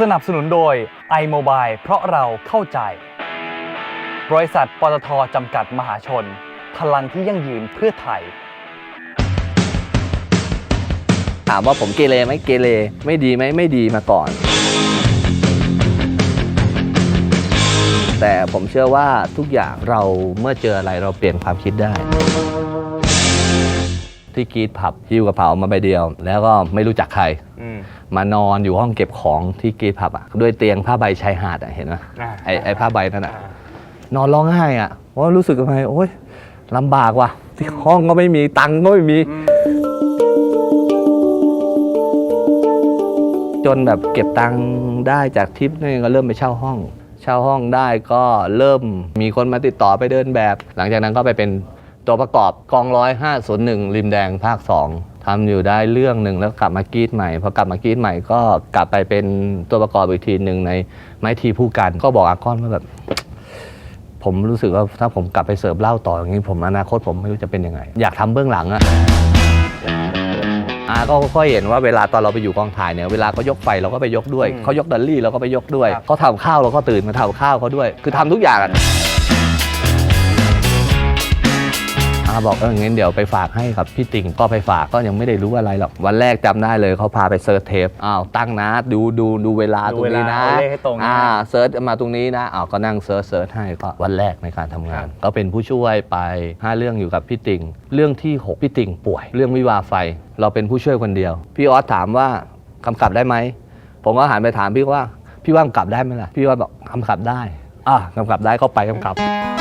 สนับสนุนโดย iMobile เพราะเราเข้าใจ บริษัทปตทจำกัดมหาชน พลังที่ยั่งยืนเพื่อไทย ถามว่าผมเกเรไหมเกเรไม่ดีไหมไม่ดีมาก่อน แต่ผมเชื่อว่าทุกอย่างเราเมื่อเจออะไรเราเปลี่ยนความคิดได้ ที่กรีดผับหิ้วกระเป๋ามาใบเดียว แล้วก็ไม่รู้จักใครมานอนอยู่ห้องเก็บของที่กรีดผับอะด้วยเตียงผ้าใบชายหาดอะเห็นไหมอ่า ไอ้ไอ้ผ้าใบนั่นอะนอนร้องไห้อะเพราะว่ารู้สึกทำไมโอ๊ยลำบากว่ะที่ห้องก็ไม่มีตังค์ก็ไม่มี จนแบบเก็บตังค์ได้จากทริปนี่ก็เริ่มไปเช่าห้อง เช่าห้องได้ก็เริ่มมีคนมาติดต่อไปเดินแบบ หลังจากนั้นก็ไปเป็น ตัวประกอบกองร้อยห้าศูนย์หนึ่งริมแดงภาคสองทำอยู่ได้เรื่องหนึ่งแล้วกลับมากรีดใหม่พอกลับมากรีดใหม่ก็กลับไปเป็นตัวประกอบอีกทีหนึ่งในไม้ทีผู้กัน ก็บอกอาก้อนว่าแบบ ผมรู้สึกว่าถ้าผมกลับไปเสิร์ฟเหล้าต่ออย่างนี้ผมอนาคตผมไม่รู้จะเป็นยังไง อยากทำเบื้องหลังอะอาก็ค่อยเห็นว่าเวลาตอนเราไปอยู่กองถ่ายเนี่ยเวลาเขายกไฟเราก็ไปยกด้วยอืมเขายกดัลลี่เราก็ไปยกด้วยครับเขาทำข้าวเราก็ตื่นมาทำข้าวเขาด้วย คือทำทุกอย่าง อะอาบอกเอองั้นเดี๋ยวไปฝากให้กับพี่ติ่งก็ไปฝากก็ยังไม่ได้รู้อะไรหรอกวันแรกจำได้เลยเขาพาไปเซิร์ชเทปอ้าวตั้งนะดูดูดูเวลาตรงนี้นะดูเวลาเอาเลขให้ตรงนะ อ่าเซิร์ชมาตรงนี้นะอ้าวก็นั่งเซิร์ชเซิร์ชให้ก็วันแรกในการทำงาน ก็เป็นผู้ช่วยไป5เรื่องอยู่กับพี่ติ่งเรื่องที่6พี่ติ่งป่วย เรื่องวิวาห์ไฟ เราเป็นผู้ช่วยคนเดียว พี่ออสถามว่ากำกับได้ไหม ผมก็หันไปถามพี่ว่า พี่ว่ากำกับได้ไหมล่ะ พี่ว่าบอกกำกับได้ อะกำกับได้ก็ไปกำกับวัน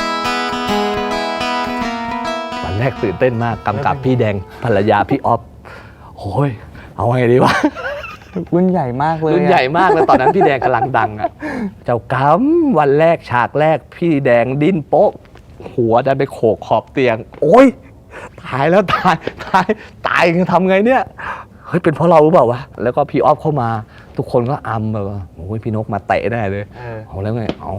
แรกตื่นเต้นมากกำกับพี่แดงภรรยาพี่ออฟโอ้ยเอาไงดีวะรุ่นใหญ่มากเลยรุ่นใหญ่มากเลยตอนนั้นพี่แดงกำลังดังอะเจ้ากรรมวันแรกฉากแรกพี่แดงดิ้นโป๊ะ หัวดันไปโขกขอบเตียง โอ้ยตายแล้วตายตายตายทำไงเนี่ยเฮ้ยเป็นเพราะเราหรือเปล่าวะแล้วก็พี่ออฟเข้ามา ทุกคนก็อำแบบว่าโอ้ยพี่นกมาเตะแน่เลยเออเอาแล้วไงเอา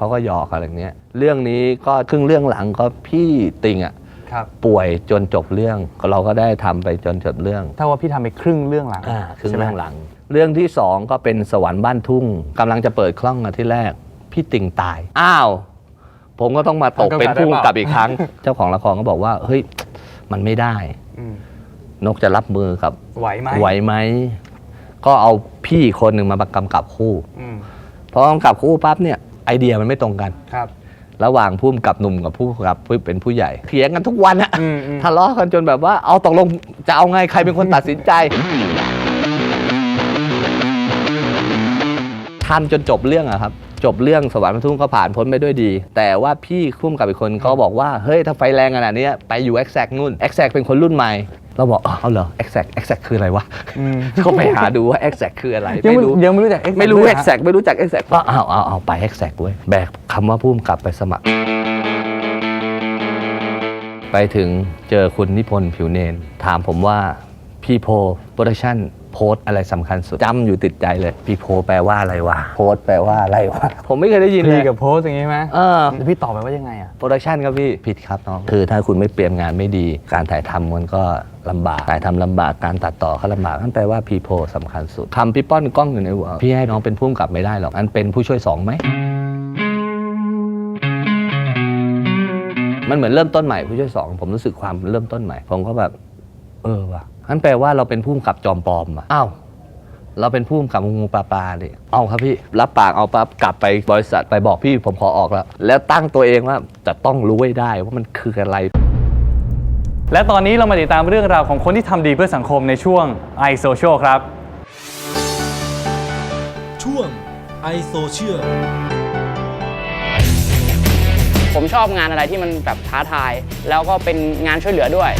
เขาก็หยอกอะไรอย่างเงี้ยเรื่องนี้ก็ครึ่งเรื่องหลังก็พี่ติงอะครับป่วยจนจบเรื่องเราก็ได้ทำไปจนจบเรื่องถ้าว่าพี่ทำไปครึ่งเรื่องหลังอ่าครึ่งใช่ไหมเรื่องหลัง เรื่องที่สองก็เป็นสวรรค์บ้านทุ่งกำลังจะเปิดคล่องอาที่แรก พี่ติ่งตาย อ้าว ผมก็ต้องมาตกเป็นผู้กำกับอีกครั้ง เจ้าของละครก็บอกว่า เฮ้ย มันไม่ได้อืมนกจะรับมือกับไหวไหมไหวไหมก็เอาพี่คนหนึ่งมากำกับคู่อืมพอกำกับคู่ปั๊บเนี่ย ไอเดียมันไม่ตรงกัน ครับ ระหว่างผู้กำกับหนุ่มกับผู้กำกับเป็นผู้ใหญ่เถียงกันทุกวันอะอืมอืม ทะเลาะกันจนแบบว่าเอาตกลงจะเอาไงใครเป็นคนตัดสินใจทำจนจบเรื่องอะครับ จบเรื่องสวรรค์พระทุ่งก็ผ่านพ้นไปด้วยดี แต่ว่าพี่คุ้มกับอีกคนก็บอกว่า เฮ้ย ถ้าไฟแรงขนาดเนี้ยไปอยู่ Exact นู่น Exact เป็นคนรุ่นใหม่ เราบอกอ๋อเอาเหรอ Exact Exact คืออะไรวะอืมก็ไปหาดูว่า Exact คืออะไร ยังไม่ไม่รู้ยังไม่รู้จัก Exact ไม่รู้ด้วยนะ Exact ไม่รู้จัก Exact ก็เอาเอาเอาไป Exact เว้ยแบกคำว่าพุ่มกลับไปสมัคร ไปถึงเจอคุณนิพนธ์ผิวเนนถามผมว่าพี่โพโปรดักชั่น โพสอะไรสำคัญสุดจำอยู่ติดใจเลย พี่โพแปลว่าอะไรวะโพสแปลว่าอะไรวะ ผมไม่เคยได้ยินเลพี่ยกับโพสต์อย่างงี้ไหมเออแล้วพี่ตอบไปว่ายังไงอะ โปรดักชันครับพี่ผิดครับน้องคือถ้าคุณไม่เตรียมงานไม่ดี การถ่ายทำมันก็ลำบากถ่ายทำลำบากการตัดต่อก็ลำบากนั่นแปลว่าพีโพสำคัญสุดทำพี่ป้อนกล้องอยู่ในหัวพี่ให้น้องเป็นผู้กำกับไม่ได้หรอกอันเป็นผู้ช่วยสองไหมมันเหมือนเริ่มต้นใหม่ผู้ช่วยสองผมรู้สึกความเริ่มต้นใหม่ผมก็แบบ เออว่ะ นั่นแปลว่าเราเป็นผู้กำกับจอมปลอมอะอ้าวเราเป็นผู้กำกับงูปลาปลาเลยเอาครับพี่รับปากเอาปั๊บกลับไปบริษัทไปบอกพี่ผมขอออกแล้ว แล้วตั้งตัวเองว่าจะต้องรู้ให้ได้ว่ามันคืออะไร และตอนนี้เรามาติดตามเรื่องราวของคนที่ทำดีเพื่อสังคมในช่วง i Social ครับ ช่วงไอโซเชียลผมชอบงานอะไรที่มันแบบท้าทาย แล้วก็เป็นงานช่วยเหลือด้วย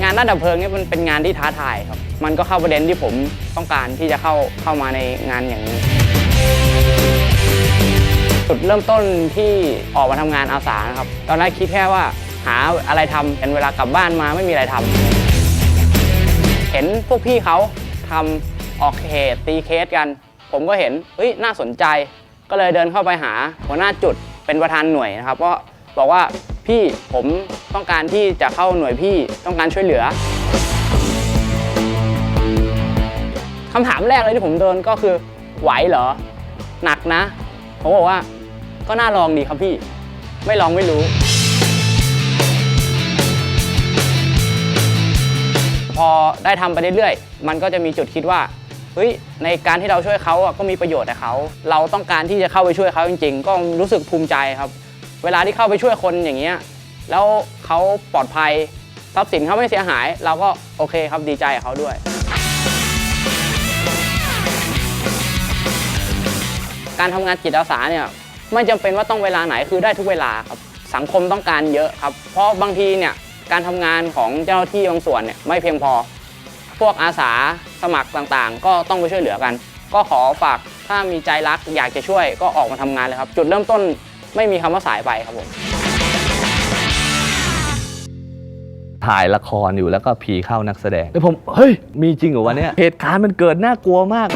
งานด้านดับเพลิงนี่มันเป็นงานที่ท้าทายครับ มันก็เข้าประเด็นที่ผมต้องการที่จะเข้าเข้ามาในงานอย่างนี้ จุดเริ่มต้นที่ออกมาทำงานอาสานะครับ ตอนแรกคิดแค่ว่าหาอะไรทำเป็นเวลากลับบ้านมาไม่มีอะไรทำเห็นพวกพี่เขาทำออกเหตุตีเคสกัน ผมก็เห็นเฮ้ยน่าสนใจ ก็เลยเดินเข้าไปหาหัวหน้าจุดเป็นประธานหน่วยนะครับก็บอกว่า พี่ผมต้องการที่จะเข้าหน่วยพี่ต้องการช่วยเหลือคำถามแรกเลยที่ผมโดนก็คือไหวเหรอ หนักนะ ผมบอกว่า ก็น่าลองดีครับพี่ ไม่ลองไม่รู้ พอได้ทำไปเรื่อยๆ มันก็จะมีจุดคิดว่าเฮ้ยในการที่เราช่วยเขาก็มีประโยชน์แต่เขา เราต้องการที่จะเข้าไปช่วยเขาจริง ๆ ก็รู้สึกภูมิใจครับ เวลาที่เข้าไปช่วยคนอย่างเงี้ยแล้วเขาปลอดภัยทรัพย์สินเขาไม่เสียหาย เราก็โอเคครับดีใจกับเขาด้วย การทำงานจิตอาสาเนี่ยไม่จำเป็นว่าต้องเวลาไหนคือได้ทุกเวลาครับสังคมต้องการเยอะครับ เพราะบางทีเนี่ยการทำงานของเจ้าหน้าที่บางส่วนเนี่ยไม่เพียงพอ พวกอาสาสมัครต่างๆ ก็ต้องไปช่วยเหลือกัน ก็ขอฝากถ้ามีใจรักอยากจะช่วยก็ออกมาทำงานเลยครับ จุดเริ่มต้น ไม่มีคำว่าสายไปครับผมถ่ายละครอยู่แล้วก็ผีเข้านักแสดงแล้วผมเฮ้ยมีจริงเหรอวะเนี่ยเหตุการณ์มันเกิดน่ากลัวมาก